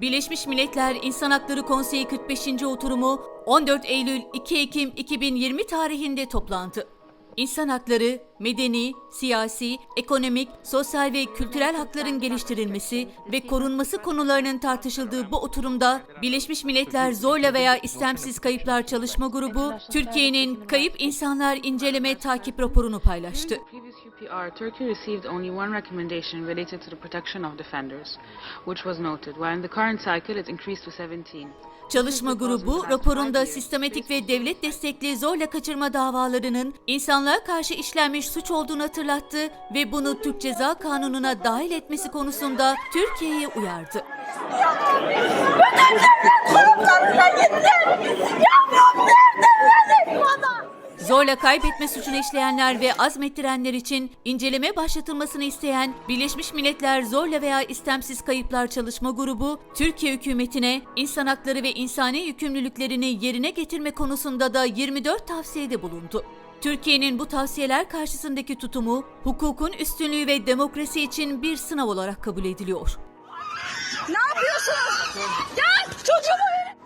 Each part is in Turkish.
Birleşmiş Milletler İnsan Hakları Konseyi 45. oturumu 14 Eylül 2 Ekim 2020 tarihinde toplandı. İnsan hakları, medeni, siyasi, ekonomik, sosyal ve kültürel hakların geliştirilmesi ve korunması konularının tartışıldığı bu oturumda Birleşmiş Milletler Zorla veya İstemsiz Kayıplar Çalışma Grubu, Türkiye'nin Kayıp İnsanlar İnceleme Takip raporunu paylaştı. During the previous UPR, Turkey received only one recommendation related to the protection of defenders, which was noted, while in the current cycle it increased to 17. Çalışma grubu raporunda sistematik ve devlet destekli zorla kaçırma davalarının insanlığa karşı işlenmiş suç olduğunu hatırlattı ve bunu Türk Ceza Kanunu'na dahil etmesi konusunda Türkiye'yi uyardı. Zorla kaybetme suçunu işleyenler ve azmettirenler için inceleme başlatılmasını isteyen Birleşmiş Milletler Zorla veya İstemsiz Kayıplar Çalışma Grubu, Türkiye hükümetine insan hakları ve insani yükümlülüklerini yerine getirme konusunda da 24 tavsiyede bulundu. Türkiye'nin bu tavsiyeler karşısındaki tutumu, hukukun üstünlüğü ve demokrasi için bir sınav olarak kabul ediliyor. Ne yapıyorsunuz? Gel çocuğumu verin.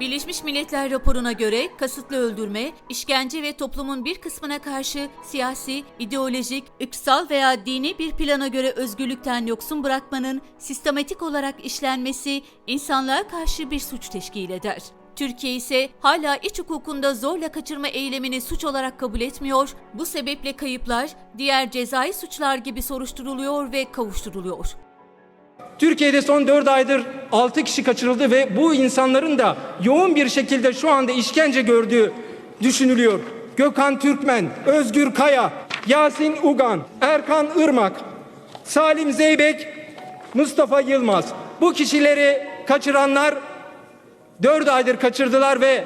Birleşmiş Milletler raporuna göre kasıtlı öldürme, işkence ve toplumun bir kısmına karşı siyasi, ideolojik, ırksal veya dini bir plana göre özgürlükten yoksun bırakmanın sistematik olarak işlenmesi insanlığa karşı bir suç teşkil eder. Türkiye ise hala iç hukukunda zorla kaçırma eylemini suç olarak kabul etmiyor, bu sebeple kayıplar diğer cezai suçlar gibi soruşturuluyor ve kavuşturuluyor. Türkiye'de son 4 aydır 6 kişi kaçırıldı ve bu insanların da yoğun bir şekilde şu anda işkence gördüğü düşünülüyor. Gökhan Türkmen, Özgür Kaya, Yasin Ugan, Erkan Irmak, Salim Zeybek, Mustafa Yılmaz. Bu kişileri kaçıranlar 4 aydır kaçırdılar ve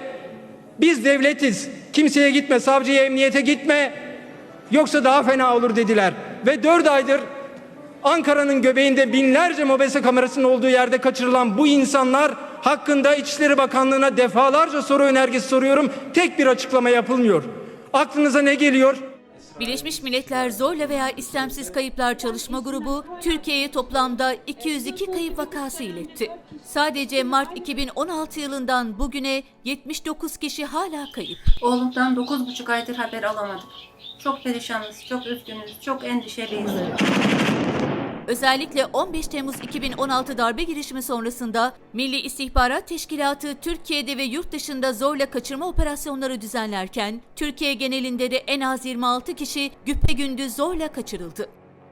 biz devletiz. Kimseye gitme, savcıya, emniyete gitme. Yoksa daha fena olur dediler. Ve 4 aydır Ankara'nın göbeğinde binlerce mobese kamerasının olduğu yerde kaçırılan bu insanlar hakkında İçişleri Bakanlığı'na defalarca soru önergesi soruyorum. Tek bir açıklama yapılmıyor. Aklınıza ne geliyor? Birleşmiş Milletler Zorla veya İstemsiz Kayıplar Çalışma Grubu, Türkiye'ye toplamda 202 kayıp vakası iletti. Sadece Mart 2016 yılından bugüne 79 kişi hala kayıp. Oğlumdan 9,5 aydır haber alamadık. Çok perişanız, çok üzgünüz, çok endişeliyiz. Özellikle 15 Temmuz 2016 darbe girişimi sonrasında Milli İstihbarat Teşkilatı Türkiye'de ve yurt dışında zorla kaçırma operasyonları düzenlerken Türkiye genelinde de en az 26 kişi güpegündüz zorla kaçırıldı.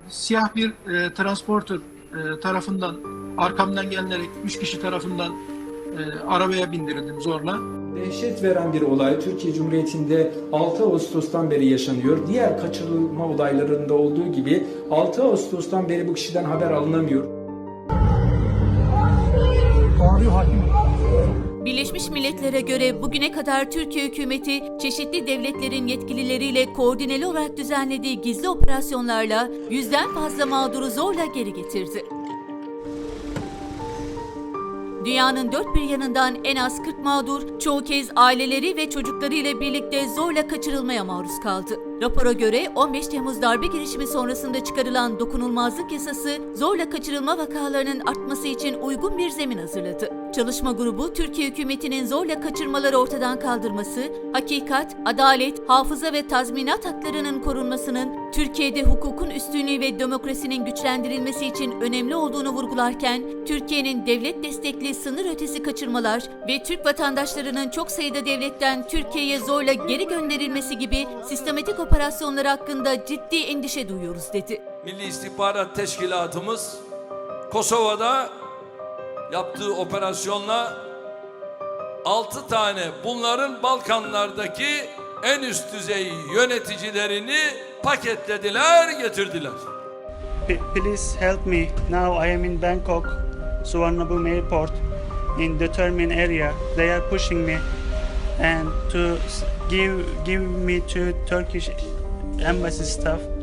siyah bir e, transporter e, tarafından arkamdan gelinerek üç kişi tarafından e, arabaya bindirildim zorla. Dehşet veren bir olay Türkiye Cumhuriyeti'nde 6 Ağustos'tan beri yaşanıyor. Diğer kaçırılma olaylarında olduğu gibi 6 Ağustos'tan beri bu kişiden haber alınamıyor. Birleşmiş Milletler'e göre bugüne kadar Türkiye hükümeti çeşitli devletlerin yetkilileriyle koordineli olarak düzenlediği gizli operasyonlarla yüzden fazla mağduru zorla geri getirdi. Dünyanın dört bir yanından en az 40 mağdur, çoğu kez aileleri ve çocuklarıyla birlikte zorla kaçırılmaya maruz kaldı. Rapora göre 15 Temmuz darbe girişimi sonrasında çıkarılan dokunulmazlık yasası zorla kaçırılma vakalarının artması için uygun bir zemin hazırladı. Çalışma grubu Türkiye hükümetinin zorla kaçırmaları ortadan kaldırması, hakikat, adalet, hafıza ve tazminat haklarının korunmasının Türkiye'de hukukun üstünlüğü ve demokrasinin güçlendirilmesi için önemli olduğunu vurgularken, Türkiye'nin devlet destekli sınır ötesi kaçırmalar ve Türk vatandaşlarının çok sayıda devletten Türkiye'ye zorla geri gönderilmesi gibi sistematik operasyonlar hakkında ciddi endişe duyuyoruz dedi. Milli İstihbarat Teşkilatımız Kosova'da yaptığı operasyonla 6 tane bunların Balkanlardaki en üst düzey yöneticilerini paketlediler, getirdiler. Please help me. Now I am in Bangkok, Suvarnabhumi Airport, in determined area. They are pushing me and to give give me to Turkish embassy staff.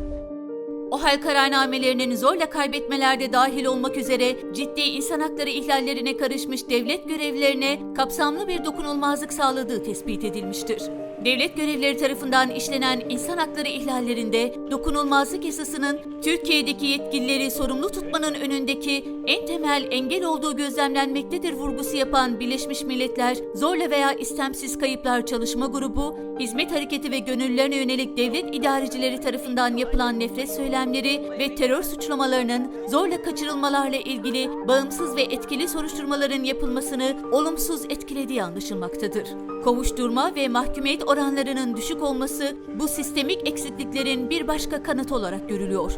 O hal kararnamelerinin zorla kaybetmelerde dahil olmak üzere ciddi insan hakları ihlallerine karışmış devlet görevlilerine kapsamlı bir dokunulmazlık sağladığı tespit edilmiştir. Devlet görevlileri tarafından işlenen insan hakları ihlallerinde dokunulmazlık yasasının Türkiye'deki yetkilileri sorumlu tutmanın önündeki en temel engel olduğu gözlemlenmektedir vurgusu yapan Birleşmiş Milletler Zorla veya istemsiz Kayıplar Çalışma Grubu, hizmet hareketi ve gönüllülerine yönelik devlet idarecileri tarafından yapılan nefret söylemleri ve terör suçlamalarının zorla kaçırılmalarla ilgili bağımsız ve etkili soruşturmaların yapılmasını olumsuz etkilediği anlaşılmaktadır. Kovuşturma ve mahkumiyet oranlarının düşük olması bu sistemik eksikliklerin bir başka kanıtı olarak görülüyor.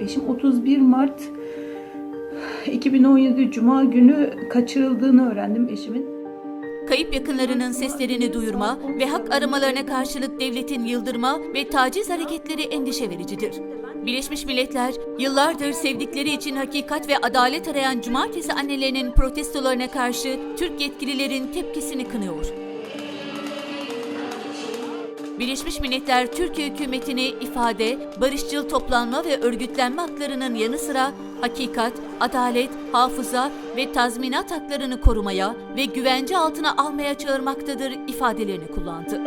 Eşim 31 Mart 2017 Cuma günü kaçırıldığını öğrendim eşimin. Kayıp yakınlarının seslerini duyurma ve hak aramalarına karşılık devletin yıldırma ve taciz hareketleri endişe vericidir. Birleşmiş Milletler, yıllardır sevdikleri için hakikat ve adalet arayan cumartesi annelerinin protestolarına karşı Türk yetkililerin tepkisini kınıyor. Birleşmiş Milletler Türkiye hükümetini ifade, barışçıl toplanma ve örgütlenme haklarının yanı sıra hakikat, adalet, hafıza ve tazminat haklarını korumaya ve güvence altına almaya çağırmaktadır ifadelerini kullandı.